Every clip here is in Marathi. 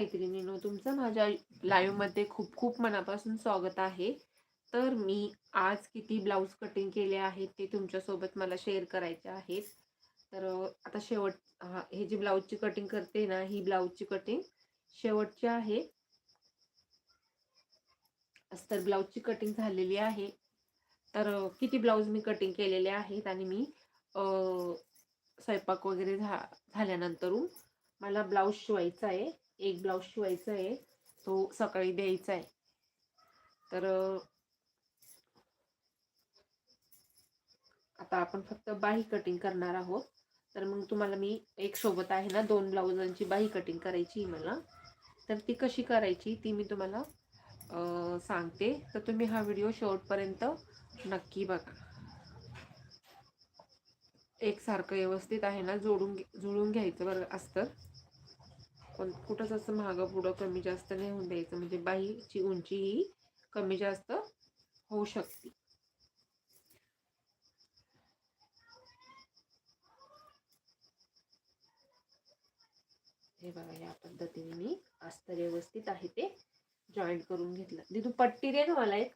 मैत्रिणीनो तुमचं माझ्या लाईव्हमध्ये खूप खूप मनापासून स्वागत आहे. तर मी आज किती ब्लाऊज कटिंग केले आहेत ते तुमच्यासोबत मला शेअर करायचे आहेत. तर आता शेवट हे जी ब्लाऊजची कटिंग करते ना ही ब्लाऊजची कटिंग शेवटची आहे. तर ब्लाऊजची कटिंग झालेली आहे. तर किती ब्लाऊज मी कटिंग केलेले आहेत आणि मी स्वयंपाक वगैरे झा झाल्यानंतरून मला ब्लाऊज शिवायचा आहे. एक ब्लाऊज शिवायचा आहे तो सकाळी द्यायचा आहे तर आता आपण फक्त बाही कटिंग करणार आहोत. तर मग तुम्हाला मी एक सोबत आहे ना दोन ब्लाऊजांची बाही कटिंग करायची आहे मला. तर ती कशी करायची ती मी तुम्हाला सांगते. तर तुम्ही हा व्हिडिओ शेवटपर्यंत नक्की बघा. एकसारखं व्यवस्थित आहे ना जोडून जुळून घ्यायचं बरं असतं. पण कुठंच असं मागं पुढं कमी जास्त नाही होऊन द्यायचं. म्हणजे बाईची उंची ही कमी जास्त होऊ शकते. हे बघा या पद्धतीने मी अस्तर व्यवस्थित आहे ते जॉईंट करून घेतलं. दिदू पट्टी दे ना मला एक.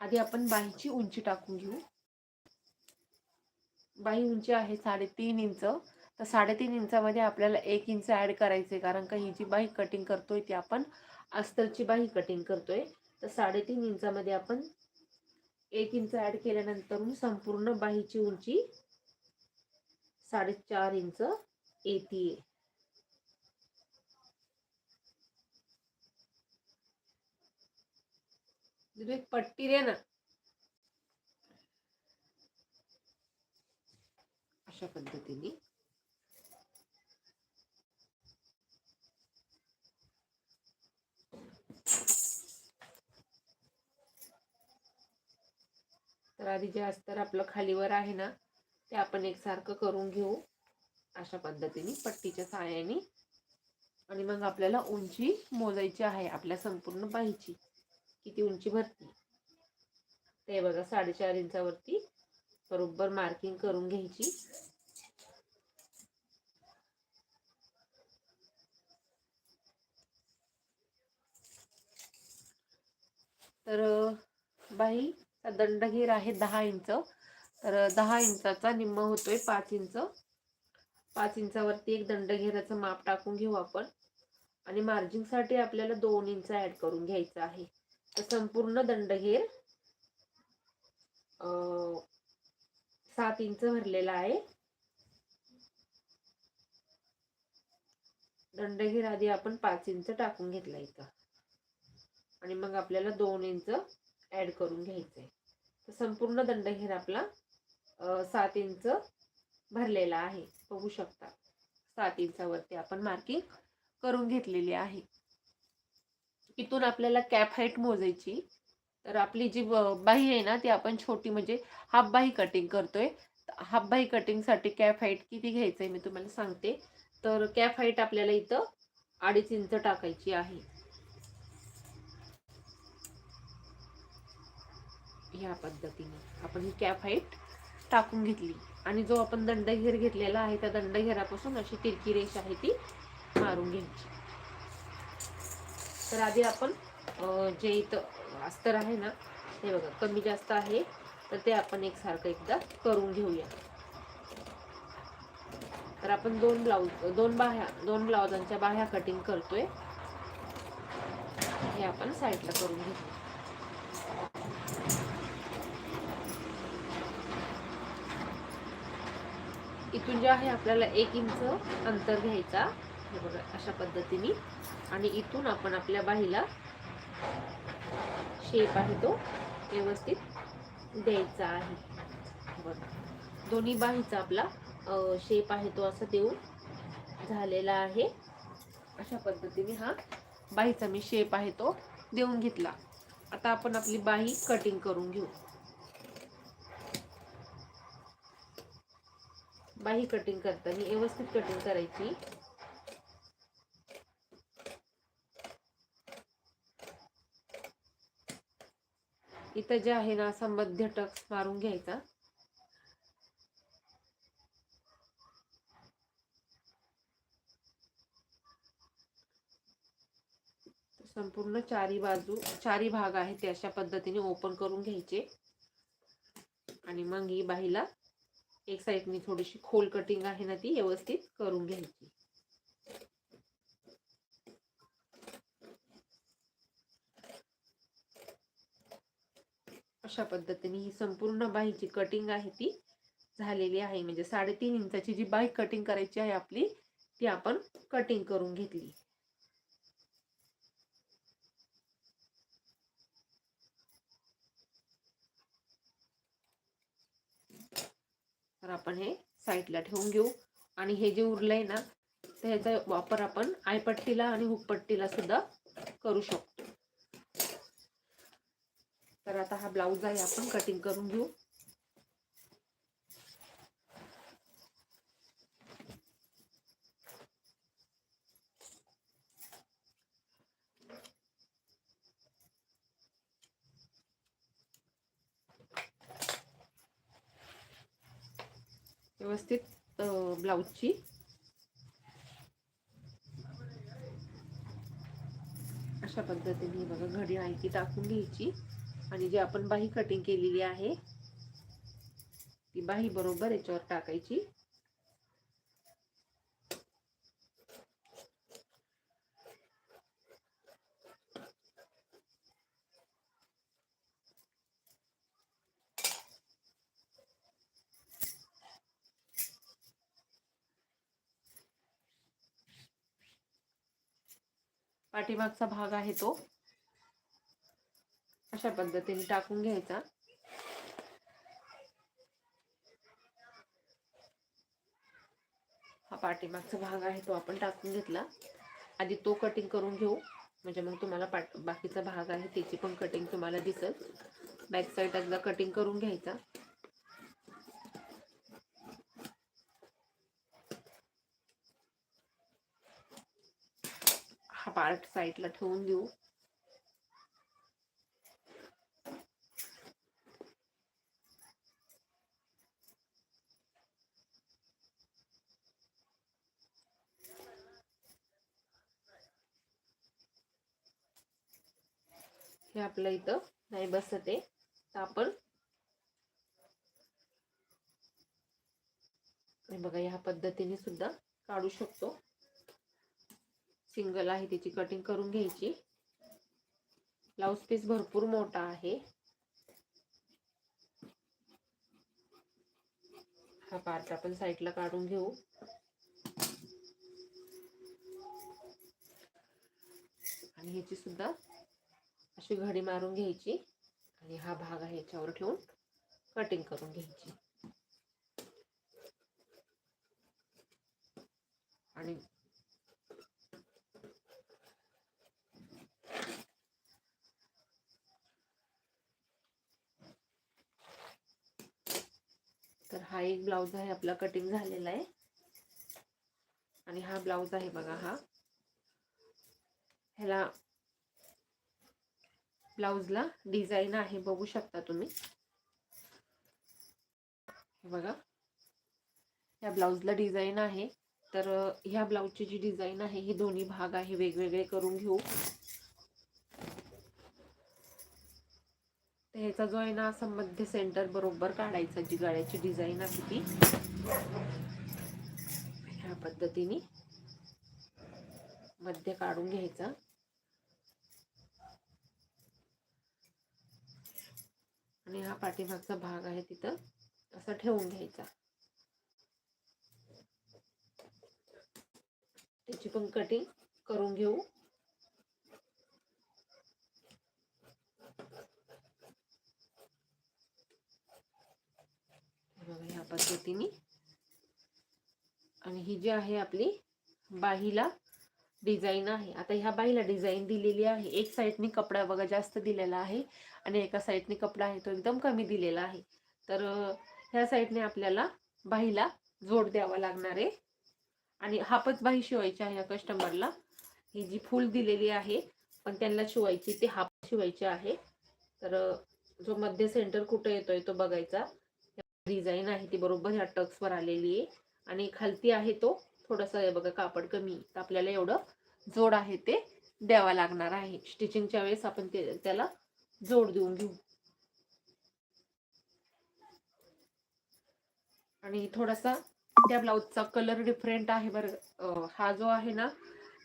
आधी आपण बाहीची उंची टाकून घेऊ. बाही उंची आहे साडेतीन इंच. तर साडेतीन इंचामध्ये आपल्याला एक इंच ॲड करायचे कारण का ही जी बाही कटिंग करतोय ती आपण. अस्तरची बाही कटिंग करतोय. तर साडेतीन इंचामध्ये आपण एक इंच ॲड केल्यानंतर संपूर्ण बाहीची उंची साडेचार इंच येते एक पट्टी रे ना. अशा पद्धतीने. तर आधी जे अस्तर आपलं खालीवर आहे ना ते आपण एकसारखं करून घेऊ. अशा पद्धतीने पट्टीच्या साह्याने. आणि मग आपल्याला उंची मोजायची आहे आपल्या संपूर्ण बाहीची किती उंची भरती? ते बघा साडेचार इंचावरती बरोबर मार्किंग करून घ्यायची. तर बाईचा दंडघेर आहे दहा इंच. तर दहा इंचाचा निम्म होतोय पाच इंच. पाच इंचावरती एक दंडघेराचं माप टाकून घेऊ आपण. आणि मार्जिनसाठी आपल्याला दोन इंच ऍड करून घ्यायचं आहे. तर संपूर्ण दंडघेर सात इंच भरलेला आहे. दंडघेर आधी आपण पाच इंच टाकून घेतला इथं. आणि मग आपल्याला दोन इंच ऍड करून घ्यायचंय. तर संपूर्ण दंडघेर आपला सात इंच भरलेला आहे. बघू शकता. सात इंचावरती आपण मार्किंग करून घेतलेली आहे. इथून आपल्याला कॅप हाईट मोजायची. तर आपली जी बाही आहे ना ती आपण छोटी म्हणजे हाफ बाही कटिंग करतोय. हाफ बाही कटिंगसाठी कॅप हाईट किती घ्यायचं आहे मी तुम्हाला सांगते. तर कॅप हाईट आपल्याला इथं अडीच इंच टाकायची आहे. ह्या पद्धतीने. आपण ही कॅप हाईट टाकून घेतली. आणि जो आपण दंडघेर घेतलेला आहे त्या दंडघेरापासून अशी तिरकी रेष आहे ती मारून घ्यायची. तर आधी आपण जे इथं अस्तर आहे ना हे बघा कमी जास्त आहे तर ते आपण एकसारखं एकदा करून घेऊया. तर आपण दोन ब्लाऊज दोन बाह्या दोन ब्लाउजांच्या बाह्या कटिंग करतोय. हे आपण साईडला करून घेतो इथून जे आहे आपल्याला एक इंच अंतर घ्यायचा. हे बघा अशा पद्धतीने. आणि इथून आपण आपल्या बाहीला शेप आहे तो व्यवस्थित द्यायचा आहे. बघा दोन्ही बाहीचा आपला शेप आहे तो असा देऊन झालेला आहे. अशा पद्धतीने हा बाहीचा मी शेप आहे तो देऊन घेतला. आता आपण आपली बाही कटिंग करून घेऊ. बाही कटिंग करताना व्यवस्थित कटिंग करायची. इथं जे आहे ना असा मध्य टक्स मारून घ्यायचा. संपूर्ण चारी बाजू चारी भाग आहे ते अशा पद्धतीने ओपन करून घ्यायचे. आणि मग ही बाहीला एक साईडनी थोडीशी खोल कटिंग आहे ना ती व्यवस्थित करून घ्यायची. अशा पद्धतीने ही संपूर्ण बाहीची कटिंग आहे ती झालेली आहे. म्हणजे साडेतीन इंचाची जी बाही कटिंग करायची आहे आपली ती आपण कटिंग करून घेतली. आपण हे साईडला ठेवून घेऊ. आणि हे जे उरलंय ना त्याचा वापर आपण आयपट्टीला आणि हुकपट्टीला सुद्धा करू शकतो. तर आता हा ब्लाऊज आहे आपण कटिंग करून घेऊ व्यवस्थित ब्लाऊजची अशा पद्धतीने बघा घडी आहे ती टाकून घ्यायची. आणि जी आपण बाही कटिंग केलेली आहे ती बाही बरोबर याच्यावर टाकायची. पाठीमागचा भाग आहे तो. अशा पद्धतीने टाकून घ्यायचा. हा पाठीमागचा भाग आहे तो आपण टाकून घेतला. आधी तो कटिंग करून घेऊ. म्हणजे मग तुम्हाला पाठ बाकीचा भाग आहे त्याची पण कटिंग तुम्हाला दिसत बॅक साईड एकदा कटिंग करून घ्यायचा हा पार्ट साईडला ठेवून देऊ. हे आपलं इथं नाही बसत आहे. तर आपण बघा ह्या पद्धतीने सुद्धा काढू शकतो. सिंगल आहे त्याची कटिंग करून घ्यायची. ब्लाऊज पीस भरपूर मोठा आहे. हा पार्ट आपण साईडला काढून घेऊ. आणि ह्याची सुद्धा अशी घडी मारून घ्यायची. आणि हा भाग आहे याच्यावर ठेवून कटिंग करून घ्यायची. आणि तर हा एक ब्लाऊज आहे आपला कटिंग झालेला आहे. आणि हा ब्लाऊज आहे बघा हा. ह्याला ब्लाऊजला डिझाईन आहे बघू शकता तुम्ही. बघा. या ब्लाऊजला डिझाईन आहे. तर ह्या ब्लाऊजची जी डिझाईन आहे ही दोन्ही भाग आहे. वेगवेगळे करून घेऊ. तर ह्याचा जो आहे ना असं मध्य सेंटर बरोबर काढायचा जी गाड्याची डिझाईन आहे ती. ह्या पद्धतीने मध्य काढून घ्यायचा. आणि हा पाठीमागचा भाग आहे तिथं असा ठेवून घ्यायचा. त्याची पण कटिंग करून घेऊ बघा ह्या पद्धतीने. आणि ही जी आहे आपली बाहीला डिझाईन आहे. आता ह्या बाईला डिझाईन दिलेली आहे. एक साईडने कपडा बघा जास्त दिलेला आहे. आणि एका साईडने कपडा आहे तो एकदम कमी दिलेला आहे. तर ह्या साईडने आपल्याला बाहीला जोड द्यावा लागणार आहे. आणि हापच बाही शिवायची आहे या कस्टमरला ही जी फूल दिलेली आहे पण त्यांना शिवायची ती हाप शिवायची आहे. तर जो मध्य सेंटर कुठं येतोय तो बघायचा. डिझाईन आहे ती बरोबर ह्या टक्सवर आलेली आहे. आणि खालती आहे तो थोडासा बघा कापड कमी. तर आपल्याला एवढं जोड आहे ते द्यावा लागणार आहे. स्टिचिंगच्या वेळेस आपण त्याला जोड देऊन घेऊ. आणि थोडासा त्या ब्लाऊजचा कलर डिफरंट आहे बरं. हा जो आहे ना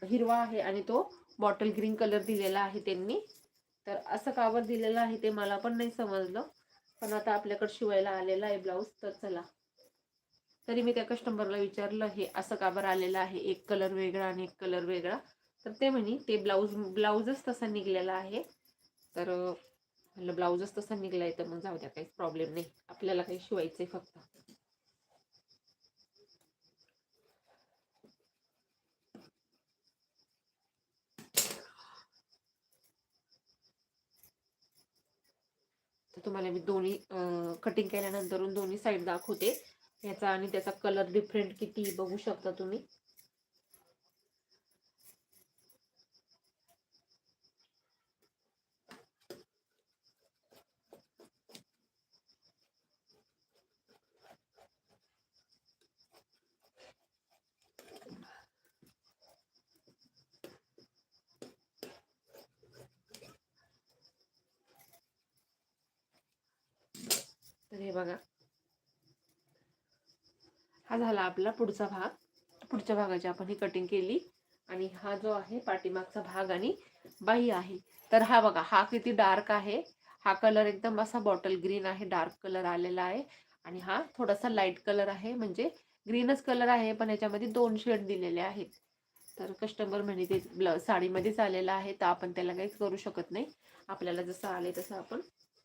हिरवा आहे आणि तो बॉटल ग्रीन कलर दिलेला आहे त्यांनी. तर असं कावर दिलेलं आहे ते मला पण नाही समजलं. पण आता आपल्याकडे शिवायला आलेला आहे ब्लाऊज तर चला. तरी मी त्या कस्टमरला विचारलं हे असं काबर आलेलं आहे? एक कलर वेगळा आणि एक कलर वेगळा. तर ते म्हणे ते ब्लाऊज ब्लाऊजच तसा निघलेला आहे. तर म्हणलं ब्लाऊजच तसा निघलाय तर मग जाऊ द्या काहीच प्रॉब्लेम नाही. आपल्याला काही शिवायचं आहे फक्त. तर तुम्हाला मी दोन्ही कटिंग केल्यानंतर दोन्ही साईड दाखवते. याचा आणि त्याचा कलर डिफरंट किती बघू शकता तुम्ही. तर हे बघा. हा झाला आपला पुढचा भाग. पुढच्या भागाची आपण ही कटिंग केली. आणि हा जो आहे पाठीमागचा भाग आणि बाही आहे. तर हा बघा हा किती डार्क आहे. हा कलर एकदम असा बॉटल ग्रीन आहे डार्क कलर आलेला आहे. आणि हा थोडासा लाइट कलर आहे म्हणजे ग्रीनच कलर आहे पण याच्यामध्ये दोन शेड दिलेले आहेत. तर कस्टमर म्हणे ते ब्ल साडीमध्येच आलेला आहे तर आपण त्याला काहीच करू शकत नाही. आपल्याला जसं आले तसं आपण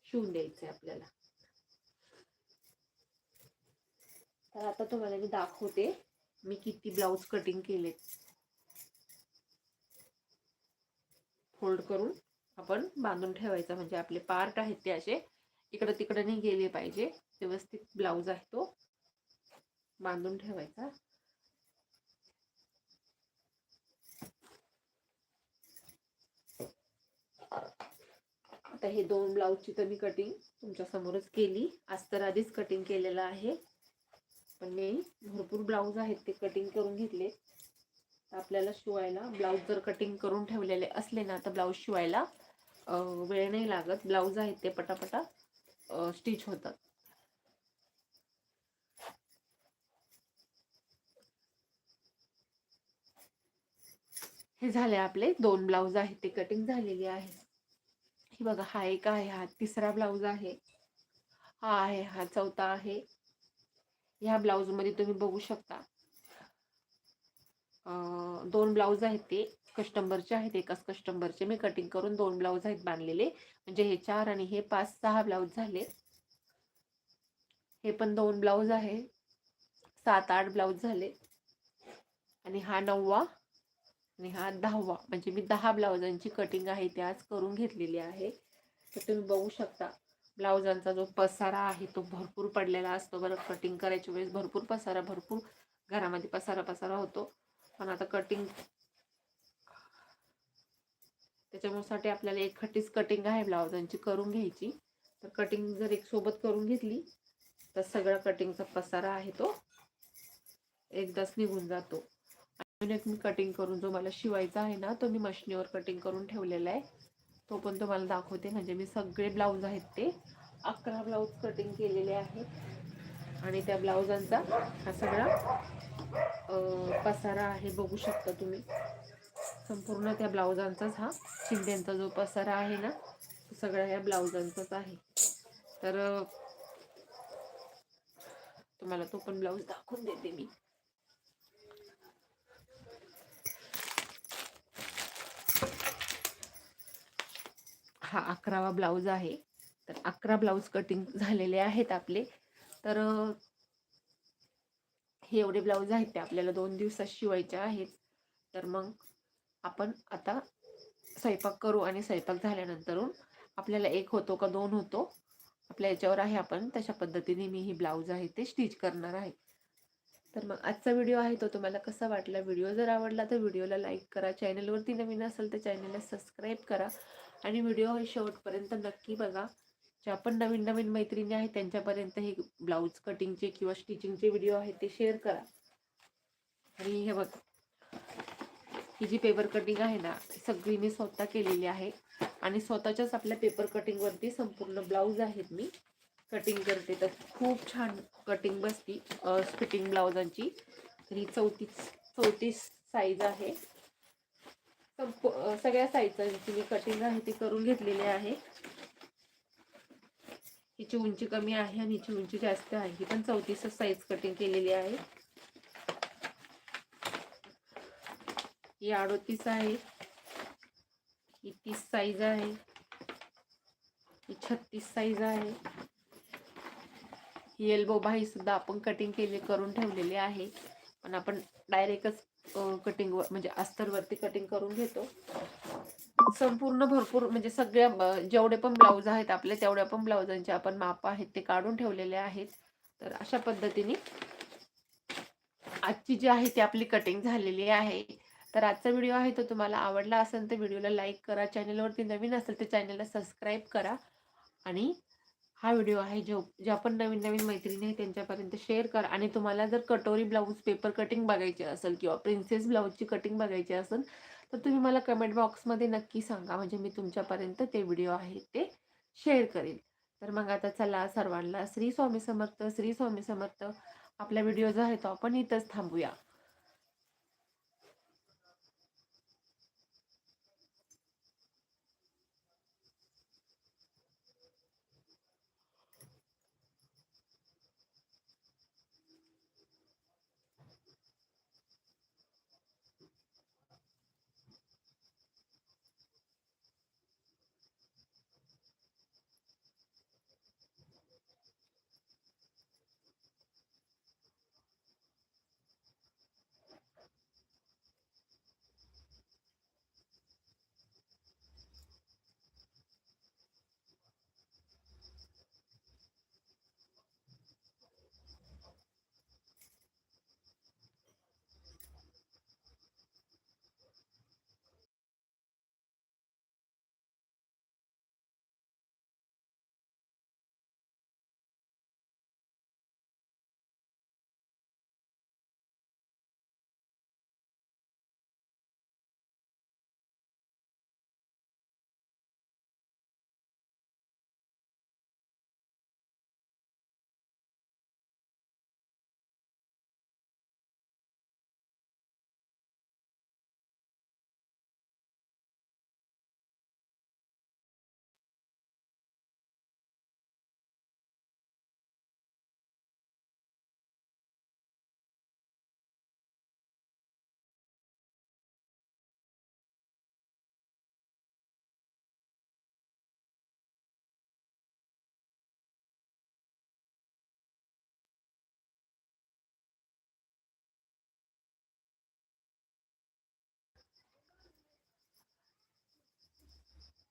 शिवून द्यायचं आहे आपल्याला. तर आता तुम्हाला मी दाखवते मी किती ब्लाऊज कटिंग केले. फोल्ड करून आपण बांधून ठेवायचा. म्हणजे आपले पार्ट आहेत ते असे. इकडं तिकडं नाही गेले पाहिजे. व्यवस्थित ब्लाऊज आहे तो. बांधून ठेवायचा. आता हे दोन ब्लाऊजची तर मी कटिंग तुमच्या समोरच केली. आज तर आधीच कटिंग केलेलं आहे. पण मी भरपूर ब्लाऊज आहेत ते कटिंग करून घेतले. आपल्याला शिवायला ब्लाऊज जर कटिंग करून ठेवलेले असले ना तर ब्लाऊज शिवायला वेळ नाही लागत. ब्लाऊज आहेत ते पटापटा स्टिच होतात. हे झाले आपले दोन ब्लाऊज आहेत ते कटिंग झालेले आहे. हे बघा हा एक आहे हा तिसरा ब्लाऊज आहे. हा आहे हा चौथा आहे. ह्या ब्लाऊजमध्ये तुम्ही बघू शकता. दोन ब्लाऊज आहेत ते कस्टमरचे आहेत एकाच कस्टमरचे मी कटिंग करून दोन ब्लाऊज आहेत बांधलेले. म्हणजे हे चार आणि हे पाच सहा ब्लाऊज झाले हे पण दोन ब्लाऊज आहे. सात आठ ब्लाऊज झाले. आणि हा नववा आणि हा दहावा. म्हणजे मी दहा ब्लाऊजांची कटिंग आहे ते आज करून घेतलेली आहे. तर तुम्ही बघू शकता. ब्लाऊजांचा जो पसारा आहे तो भरपूर पडलेला असतो. बरं कटिंग करायच्या वेळेस भरपूर पसारा भरपूर घरामध्ये पसारा पसारा होतो. पण आता कटिंग त्याच्यामुळे आपल्याला एक खट्टीच कटिंग आहे ब्लाऊजांची करून घ्यायची. तर कटिंग जर एक सोबत करून घेतली तर सगळा कटिंगचा पसारा आहे तो एकदाच निघून जातो. अजून एक मी कटिंग करून जो मला शिवायचा आहे ना तो मी मशीनीवर कटिंग करून ठेवलेला आहे. तो पण तुम्हाला दाखवते. म्हणजे मी सगळे ब्लाऊज आहेत ते. अकरा ब्लाऊज कटिंग केलेले आहेत. आणि त्या ब्लाऊजांचा हा सगळा पसारा आहे. बघू शकता तुम्ही. संपूर्ण त्या ब्लाऊजांचाच हा शिंद्यांचा जो पसारा आहे ना तो सगळा या ब्लाऊजांचाच आहे. तर तुम्हाला तो पण ब्लाऊज दाखवून देते मी. हा अकरावा ब्लाऊज आहे. तर अकरा ब्लाऊज कटिंग झालेले आहेत आपले. तर हे एवढे ब्लाऊज आहेत ते आपल्याला दोन दिवसात शिवायचे आहेत. तर मग आपण आता स्वयंपाक करू आणि स्वयंपाक झाल्यानंतरून आपल्याला एक होतो का दोन होतो. आपल्या याच्यावर आहे आपण तशा पद्धतीने मी ही ब्लाऊज आहे ते स्टिच करणार आहे. तर मग आजचा व्हिडिओ आहे तो तुम्हाला कसा वाटला? व्हिडिओ जर आवडला तर व्हिडिओला लाईक करा. चॅनलवरती नवीन असेल तर चॅनलला सबस्क्राईब करा. आणि व्हिडिओ हे शेवटपर्यंत नक्की बघा. ज्या पण नवीन नवीन मैत्रिणी आहेत त्यांच्यापर्यंत हे ब्लाऊज कटिंगचे किंवा स्टिचिंगचे व्हिडिओ आहेत ते शेअर करा. आणि हे बघा. ही जी पेपर कटिंग आहे ना सगळी मी स्वतः केलेली आहे. आणि स्वतःच्याच आपल्या पेपर कटिंगवरती संपूर्ण ब्लाऊज आहेत मी. कटिंग करते तर खूप छान कटिंग बसती फिटिंग ब्लाउजांची तर ही चौतीस चौतीस साईज आहे. सगळ्या साईजची मी कटिंग आहे ती करून घेतलेली आहे. हिची उंची कमी आहे आणि हिची उंची जास्त आहे. ही पण चौतीस साईज कटिंग केलेली आहे. ही अडोतीस आहे. ही तीस साईज आहे. ही छत्तीस साईज आहे. ही एल्बो बाही सुद्धा आपण कटिंग केली करून ठेवलेली आहे. पण आपण डायरेक्टच कटिंग म्हणजे अस्तरवरती कटिंग करून घेतो. संपूर्ण भरपूर म्हणजे सगळ्या जेवढे पण ब्लाऊज आहेत आपले तेवढ्या पण ब्लाऊजांचे आपण माप आहेत ते काढून ठेवलेले आहेत. तर अशा पद्धतीने आजची जी आहे ती आपली कटिंग झालेली आहे. तर आजचा व्हिडिओ आहे तो तुम्हाला आवडला असेल तर व्हिडिओला लाईक करा. चॅनलवरती नवीन असेल तर चॅनलला सबस्क्राईब करा. आणि हा व्हिडिओ आहे जो ज्या पण नवीन नवीन मैत्रिणी आहे त्यांच्यापर्यंत शेअर करा. आणि तुम्हाला जर कटोरी ब्लाऊज पेपर कटिंग बघायची असेल किंवा प्रिन्सेस ब्लाऊजची कटिंग बघायची असेल तर तुम्ही मला कमेंट बॉक्समध्ये नक्की सांगा. म्हणजे मी तुमच्यापर्यंत ते व्हिडिओ आहे ते शेअर करेल तर मग आता चला सर्वांना श्री स्वामी समर्थ श्री स्वामी समर्थ. आपला व्हिडिओ जो आहे तो आपण इथंच थांबूया.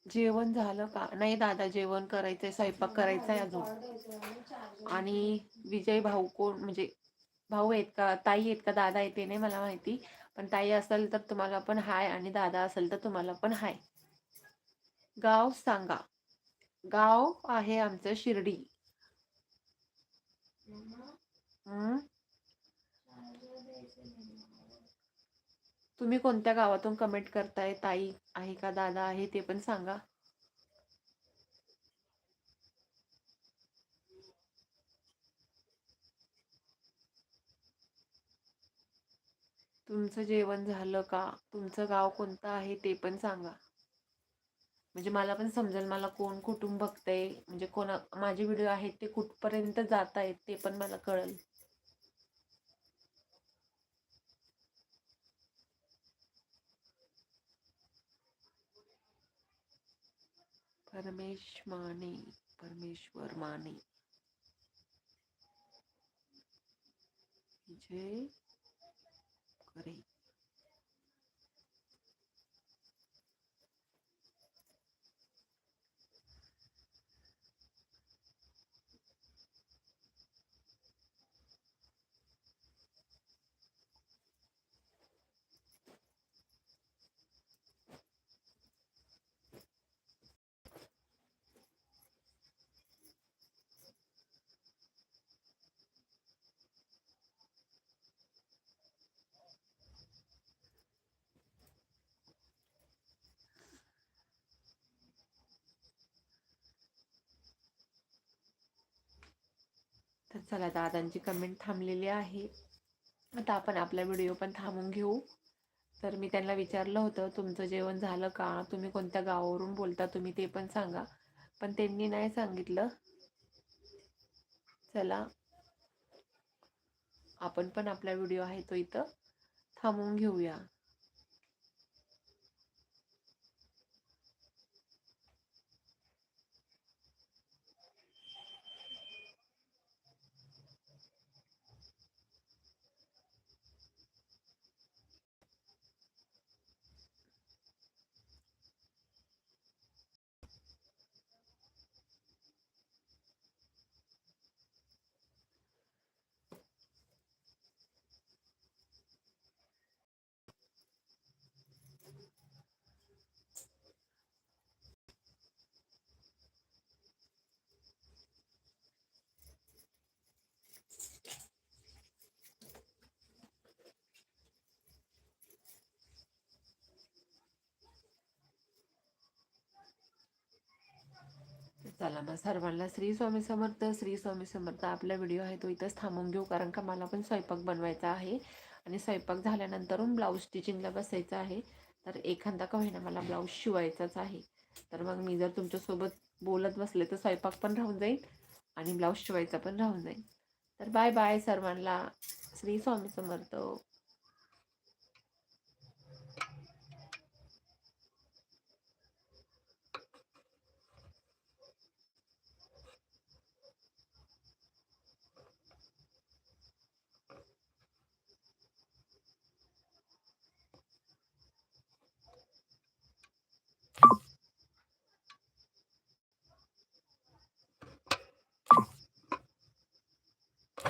जेवण झालं का? नाही दादा जेवण करायचंय स्वयंपाक करायचा आहे अजून. आणि विजय भाऊ कोण? म्हणजे भाऊ आहेत का? ताई आहेत का? दादा आहेत ते नाही मला माहिती. पण ताई असेल तर तुम्हाला पण हाय आणि दादा असेल तर तुम्हाला पण हाय. गाव सांगा. गाव आहे आमचं शिर्डी. तुम्ही कोणत्या गावातून कमेंट करताय? ताई आहे का? दादा आहे? ते पण सांगा. तुमचं जेवण झालं का? तुमचं गाव कोणतं आहे? ते पण सांगा. म्हणजे मला पण समजेल मला कोण कुटुंब बघतंय? म्हणजे कोणा माझे व्हिडिओ आहेत ते कुठपर्यंत जात आहेत ते पण मला कळेल. परमेश माने परमेश्वर माने जय करे. तर चला दादांची कमेंट थांबलेली आहे. आता आपण आपला व्हिडिओ पण थांबून घेऊ. तर मी त्यांना विचारलं होतं तुमचं जेवण झालं का? तुम्ही कोणत्या गावावरून बोलता तुम्ही ते पण सांगा. पण त्यांनी नाही सांगितलं. चला. आपण पण आपला व्हिडिओ आहे तो इथं थांबवून घेऊया. चला मग सर्वांना श्री स्वामी समर्थ श्री स्वामी समर्थ आपला व्हिडिओ आहे तो इथंच थांबून घेऊ कारण का मला पण स्वयंपाक बनवायचा आहे आणि स्वयंपाक झाल्यानंतरून ब्लाऊज स्टिचिंगला बसायचं आहे. तर एखादा का होईना मला ब्लाऊज शिवायचाच आहे. तर मग मी जर तुमच्यासोबत बोलत बसले तर स्वयंपाक पण राहून जाईल आणि ब्लाऊज शिवायचा पण राहून जाईल. तर बाय बाय सर्वांना. श्री स्वामी समर्थ.